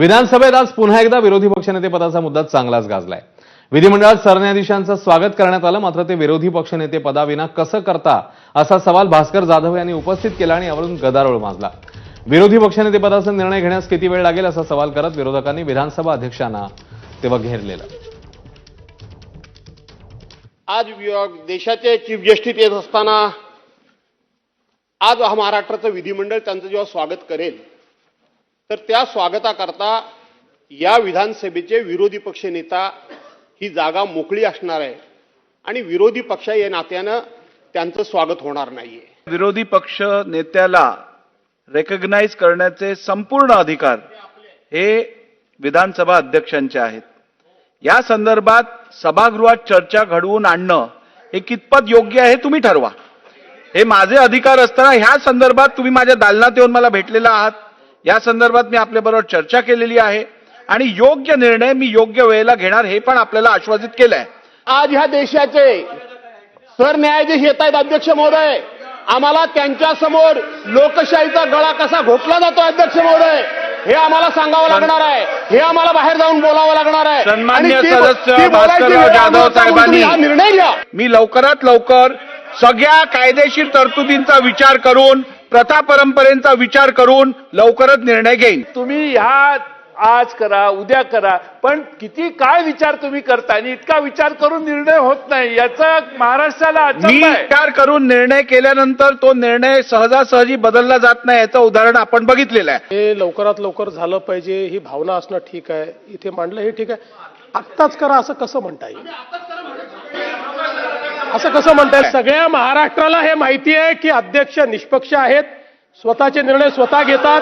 विधानसभेत आज पुन्हा एकदा विरोधी पक्षनेतेपदाचा मुद्दा चांगलाच गाजलाय. विधिमंडळात सरन्यायाधीशांचं स्वागत करण्यात आलं मात्र ते विरोधी पक्षनेते पदाविना कसं करता असा सवाल भास्कर जाधव यांनी उपस्थित केला आणि यावरून गदारोळ माजला. विरोधी पक्षनेतेपदाचा निर्णय घेण्यास किती वेळ लागेल असा सवाल करत विरोधकांनी विधानसभा अध्यक्षांना तेव्हा घेरलेलं आज देशाचे चीफ जस्टिस येत असताना आज महाराष्ट्राचं विधिमंडळ त्यांचं जेव्हा स्वागत करेल तर त्या स्वागताकरता या विधानसभेचे विरोधी पक्ष नेता ही जागा मोकळी असणार आहे. आणि विरोधी पक्ष या नात्यानं त्यांचं स्वागत होणार नाहीये. विरोधी पक्ष नेत्याला रेकग्नाइज करण्याचे संपूर्ण अधिकार हे विधानसभा अध्यक्षांचे आहेत. या संदर्भात सभागृहात चर्चा घडवून आणणं हे कितपत योग्य आहे तुम्ही ठरवा. हे माझे अधिकार असताना ह्या संदर्भात तुम्ही माझ्या दालनात येऊन मला भेटलेला आहात. या संदर्भात मी आपल्याबरोबर चर्चा केलेली आहे आणि योग्य निर्णय मी योग्य वेळेला घेणार हे पण आपल्याला आश्वासित केलं आहे आज ह्या देशाचे सरन्यायाधीश येत आहेत अध्यक्ष महोदय. आम्हाला त्यांच्यासमोर लोकशाहीचा गळा कसा घोटला जातो अध्यक्ष महोदय? हे आम्हाला सांगावं लागणार आहे. हे आम्हाला बाहेर जाऊन बोलावं लागणार आहे. सन्मान्य सदस्य भास्करराव जाधव साहेबांनी हा निर्णय घ्या. मी लवकरात लवकर सगळ्या कायदेशीर तरतुदींचा विचार करून प्रथा परंपरेचा विचार करून लवकरच निर्णय घेईन. तुम्ही ह्या आज करा उद्या करा पण किती काय विचार तुम्ही करता आणि इतका विचार करून निर्णय होत नाही याचा महाराष्ट्राला मी विचार करून निर्णय केल्यानंतर तो निर्णय सहजासहजी बदलला जात नाही याचं उदाहरण आपण बघितलेलं आहे. हे लवकरात लवकर झालं पाहिजे ही भावना असणं ठीक आहे. इथे मांडलं हे ठीक आहे. आत्ताच करा असं कसं म्हणता येईल? असं कसं म्हणता येईल सगळ्या महाराष्ट्राला हे माहिती आहे की अध्यक्ष निष्पक्ष आहेत. स्वतःचे निर्णय स्वतः घेतात.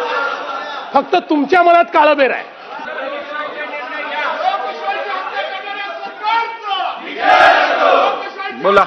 फक्त तुमच्या मनात काळबेर आहे. बोला.